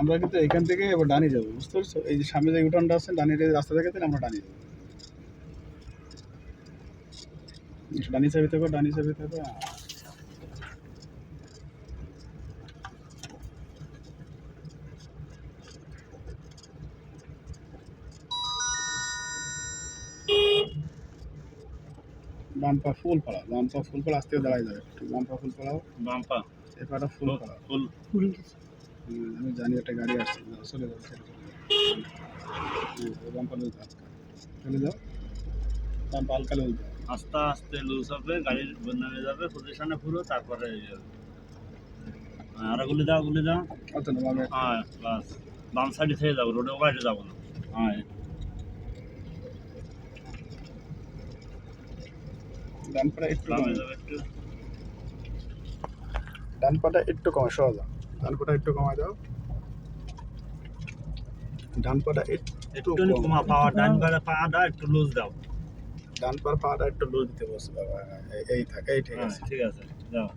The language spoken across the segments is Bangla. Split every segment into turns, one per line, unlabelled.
আমরা কিন্তু এখান থেকে এবার ডানি যাব বুঝতে পারছ? এই যে সামনে যে ইউটার্নটা আছে ডানির রাস্তা থেকে আমরা ডানি যাব। ডানি চাবি থাকো ডানি চাবি থাকো। বাম পা ফুল পাড়া বাম পা ফুল পাড়া আস্তে দাঁড়ায় যাবে একটু। বাম পা ফুল পাড়াও
বাম্পা।
এ পাটা ফুল পাড়া
ফুল।
হুম, আমি জানি একটা গাড়ি আসছে চলে যাও চলে যাও। চলে যাও। বাম পা হালকা লুজ
আস্তে আস্তে লুজ হবে গাড়ির নামে যাবে পজিশনে পুরো তারপরে যাবে। হ্যাঁ, গুলি দাও গুলি দাও।
বামে
হ্যাঁ বাস। বাম সাইডে থেকে যাব রোডে বাইরে যাব না। হ্যাঁ।
ডান পাটা একটু ডান পাটা একটু। কমে সহজ ডান পাটা একটু কমায় দাও ডান পাটা একটু
একটু
কম।
কমা পাওয়া ডান পাড়ে পাটা একটু লুজ দাও
ডান পার পাটা একটু লুজ দিতে বসে বাবা এই- এই থাকে এই ঠিক
হ্যাঁ
আছে
ঠিক আছে যাও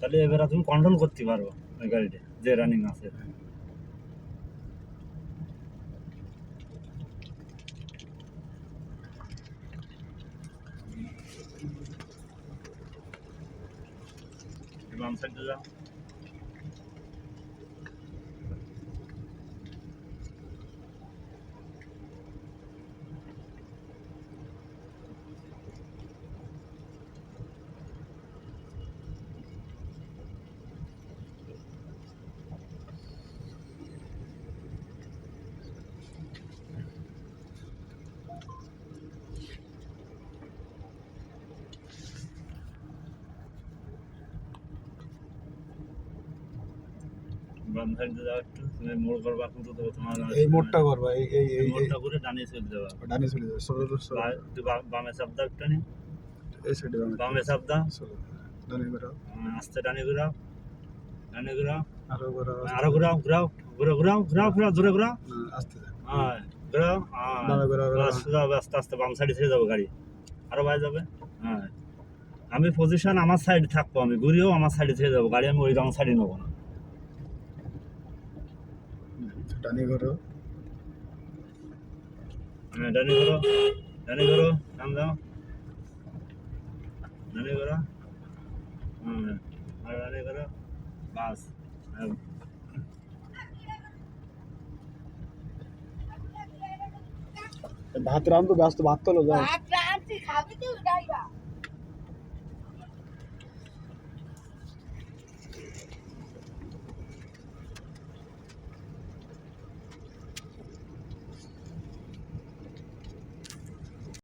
তাহলে এবারে তুমি কন্ট্রোল করতে পারব ওই গাড়িটা যে রানিং আছে বাম সাইডে যাও বাম সাইডে যাও একটু তুমি মোড় করবা কিন্তু তো তোমার
এই মোড়টা করবা এই এই এই এই
মোড়টা করে ডানে চলে যাবা
ডানে চলে যাবে সরো সরো
বা- বামে চাপ দাও একটু নি।
এই সাইডে বামে
বামে চাপ দাও।
ডানে ঘোরাও।
হ্যাঁ, আস্তে ডানে ঘুরাও। ডানে ঘুরাও।
আরও ঘোরাও
আরও ঘুরাও ঘুরাও ঘুরাও ঘুরাও ঘুরাও ঘুরাও ধরে ঘুরাও।
আস্তে
হ্যাঁ ঘুরাও হ্যাঁ।
ঘোরাও
আস্তে আস্তে বাম সাইডে ছেড়ে যাব গাড়ি। আরও বাইরে যাবে? হ্যাঁ। আমি পজিশন আমার সাইডে থাকব আমি ঘুরিয়েও আমার সাইডে ছেড়ে যাব গাড়ি আমি ওই রং সাইডে নেব না।
ডানে ঘোরাও
হ্যাঁ ডানে ঘুরো ডানে ঘুরো নাম দাও। ডানে ঘুরো হ্যাঁ আর ডানে ঘুরো বাস
ভাত রান্ধো ব্যস্ত ভাত তোলো যাও।
ভাত